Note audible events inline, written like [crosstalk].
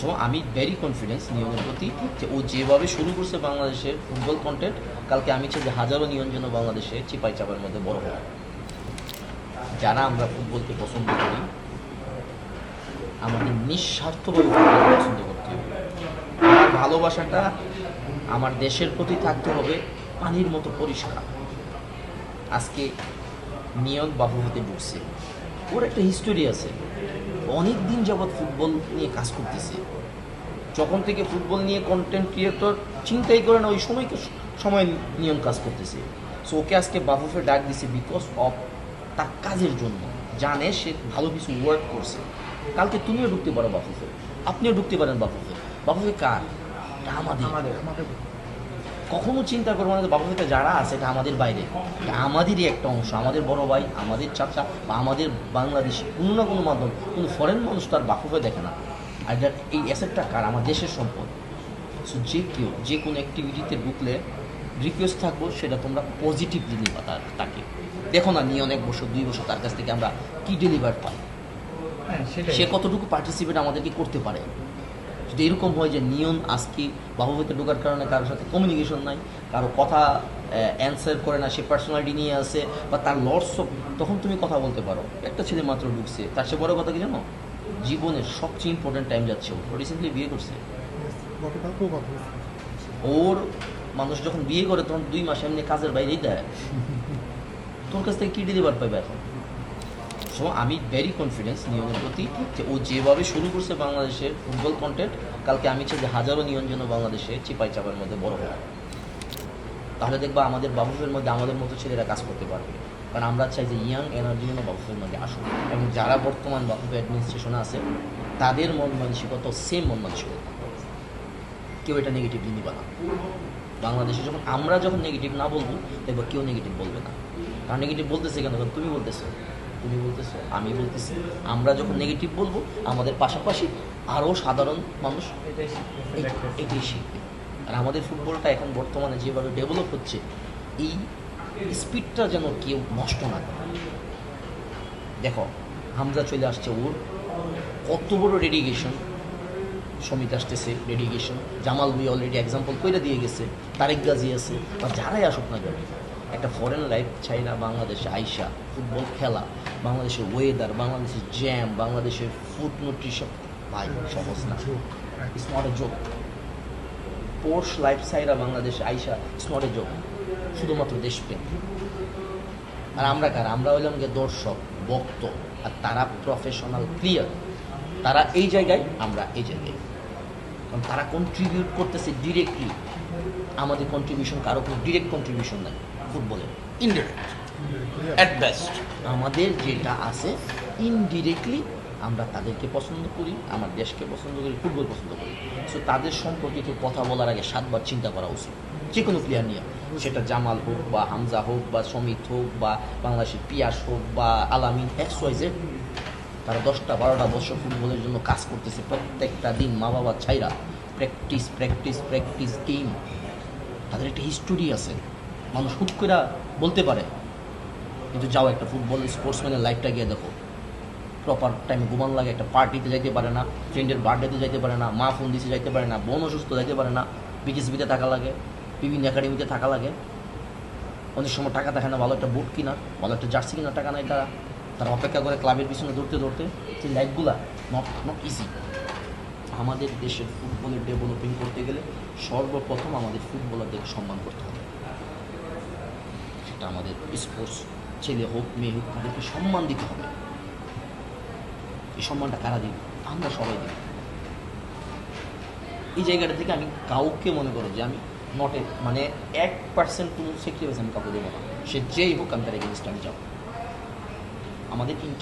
So আমি very confidence নিয়মের প্রতি যে ও যেভাবে শুরু করছে বাংলাদেশের ফুটবল কন্টেন্ট কালকে আমি চাই যে হাজারো নিয়ম যেন বাংলাদেশে চিপাই চাপার মধ্যে বড় হয়। যারা আমরা ফুটবলকে পছন্দ করি, আমাদের নিঃস্বার্থভাবে ফুটবল পছন্দ করতে হবে। আমার ভালোবাসাটা আমার দেশের প্রতি থাকতে হবে পানির মতো পরিষ্কার। আজকে নিয়ম বাফুফুতে ঢুকছে ওর একটা হিস্টোরি আছে। অনেক দিন যাবৎ ফুটবল নিয়ে কাজ করতেছে। যখন থেকে ফুটবল নিয়ে কন্টেন্ট ক্রিয়েটর চিন্তাই করে না, ওই সময়কে সময় নিয়ম কাজ করতেছে। সো ওকে আজকে বাফুফে ডাক দিছে বিকজ অফ তার কাজের জন্য। জানে সে ভালো কিছু ওয়ার্ক করছে। কালকে তুমিও ঢুকতে পারো বাফুফে। আপনিও ঢুকতে পারেন বাফুফে। বাফুফে কার? আমাদের আমাদের। কখনো চিন্তা করব না যে বাফুফেতে যারা আছে এটা আমাদের বাইরে। আমাদেরই একটা অংশ আমাদের বড় ভাই আমাদের চাচা বা আমাদের বাংলাদেশি কোনো না কোনো মাধ্যম কোনো ফরেন মানুষ তার বাফুফে দেখে না। আর এটা এই অ্যাসেটটা কার? আমার দেশের সম্পদ। সো যে কেউ যে কোনো অ্যাক্টিভিটিতে ঢুকলে রিকোয়েস্ট থাকব সেটা তোমরা পজিটিভলি নিবা তার তাকে। দেখো না নিয়ে অনেক বছর দুই বছর তার কাছ থেকে আমরা কি ডেলিভার পাই? হ্যাঁ সে কতটুকু পার্টিসিপেট আমাদেরকে করতে পারে? যদি এরকম হয় যে নিয়ন আজকে বাহুবতে ঢোকার কারণে কারোর সাথে কমিউনিকেশন নাই কারও কথা অ্যান্সার করে না সে পার্সোনালিটি নিয়ে আসে বা তার লর্ডস তখন তুমি কথা বলতে পারো। একটা ছেলে মাত্র ঢুকছে তার সে বড় কথা কি জানো? জীবনের সবচেয়ে ইম্পর্টেন্ট টাইম যাচ্ছে ও রিসেন্টলি বিয়ে করছে। ওর মানুষ যখন বিয়ে করে তখন দুই মাস এমনি কাজের বাইরেই দেয়। [laughs] তোর কাছ থেকে কি ডেলিভার পাবে এখন? সো আমি ভেরি কনফিডেন্স নিয়মের প্রতি যে ও যেভাবে শুরু করছে বাংলাদেশের ফুটবল কন্টেন্ট কালকে আমি চাই যে হাজারো নিয়ম যেন বাংলাদেশে চিপাই চাপার মধ্যে বড় হয়। তাহলে দেখবা আমাদের বাবুফের মধ্যে আমাদের মতো ছেলেরা কাজ করতে পারবে। কারণ আমরা চাই যে ইয়াং এনার্জি যেন বাবুফের মধ্যে আসুক। এবং যারা বর্তমান বাবুফে অ্যাডমিনিস্ট্রেশনে আছে, তাদের মন মানসিকতা সেম মন মানসিকতা। কেউ এটা নেগেটিভলি নিবে না। বাংলাদেশে যখন আমরা যখন নেগেটিভ না বলব, দেখব কেউ নেগেটিভ বলবে না। কারণ নেগেটিভ বলতেছে কেন? তুমি বলতেছো। তুমি বলতেছো আমি বলতেছি আমরা যখন নেগেটিভ বলব আমাদের পাশাপাশি আরও সাধারণ মানুষ এটাই শিখবে আর আমাদের ফুটবলটা এখন বর্তমানে যেভাবে ডেভেলপ হচ্ছে এই স্পিডটা যেন কেউ নষ্ট না করে। দেখো হামজা চলে আসছে ওর কত বড় ডেডিকেশন সমিত আসতেছে ডেডিকেশন জামাল ভুই অলরেডি এক্সাম্পল কইরা দিয়ে গেছে। তারেক গাজী আছে বা যারাই আসুক না কেন একটা ফরেন লাইফ চাই না বাংলাদেশে আইসা ফুটবল খেলা, বাংলাদেশের ওয়েদার বাংলাদেশের জ্যাম বাংলাদেশের ফুড নিউট্রিশন ভাই সহজ না ইটস নট এ জোক পোর্স লাইফ সাইরা বাংলাদেশে আইসা ইটস নট এ জোক শুধুমাত্র দেশপ্রেম। আর আমরা কার? আমরা হইলাম গিয়ে দর্শক বক্ত আর তারা প্রফেশনাল প্লেয়ার তারা এই জায়গায়, আমরা এই জায়গায়। কারণ তারা কন্ট্রিবিউট করতেছে ডিরেক্টলি আমাদের কন্ট্রিবিউশন কারও কোনো ডিরেক্ট কন্ট্রিবিউশন নাই। ফুটবলে ইনডিরেক্ট অ্যাট বেস্ট আমাদের যেটা আছে ইনডিরেক্টলি আমরা তাদেরকে পছন্দ করি, আমার দেশকে পছন্দ করি ফুটবল পছন্দ করি। সো তাদের সম্পর্কে কথা বলার আগে সাতবার চিন্তা করা উচিত। যে কোনো প্লেয়ার নিয়ে। সেটা জামাল হোক বা হামজা হোক বা সমিত হোক বা বাংলাদেশের পিয়াস হোক বা আলামিন এক্স ওয়াই তারা দশটা, বারোটা বছর ফুটবলের জন্য কাজ করতেছে প্রত্যেকটা দিন মা বাবা ছাইরা। প্র্যাকটিস প্র্যাকটিস প্র্যাকটিস গেম তাদের একটা হিস্টোরি আছে। মানুষ হুট করে বলতে পারে, কিন্তু যাও একটা ফুটবল স্পোর্টসম্যানের লাইফটা গিয়ে দেখো। প্রপার টাইমে ঘুমান লাগে, একটা পার্টিতে যাইতে পারে না ফ্রেন্ডের বার্থডেতে যাইতে পারে না, মা ফোন দিতে যাইতে পারে না, বোন অসুস্থ যাইতে পারে না বিটিসিবিতে থাকা লাগে, বিভিন্ন একাডেমিতে থাকা লাগে। অনেক সময় টাকা থাকে না ভালো একটা বুট কিনা, ভালো একটা জার্সি কিনা, টাকা নাই তারা। তারা অপেক্ষা করে ক্লাবের পিছনে দৌড়তে দৌড়তে সেই লাইফগুলা নট নট ইজি আমাদের দেশের ফুটবলের ডেভেলপিং করতে গেলে সর্বপ্রথম আমাদের ফুটবলারদেরকে সম্মান করতে হবে। সেটা আমাদের স্পোর্টস ছেলে হোক, মেয়ে হোক, তাদেরকে সম্মান দিতে হবে। এই সম্মানটা কারা দিবে? আমরা সবাই দিব। এই জায়গাটা থেকে আমি কাউকে মনে করো যে আমি নটে মানে এক পার্সেন্ট কোনো সেক্রিফাইস আমি কাউকে দেবো না। সে যেই হোক, আমি তার এগেনস্ট আমি যাব। আমাদের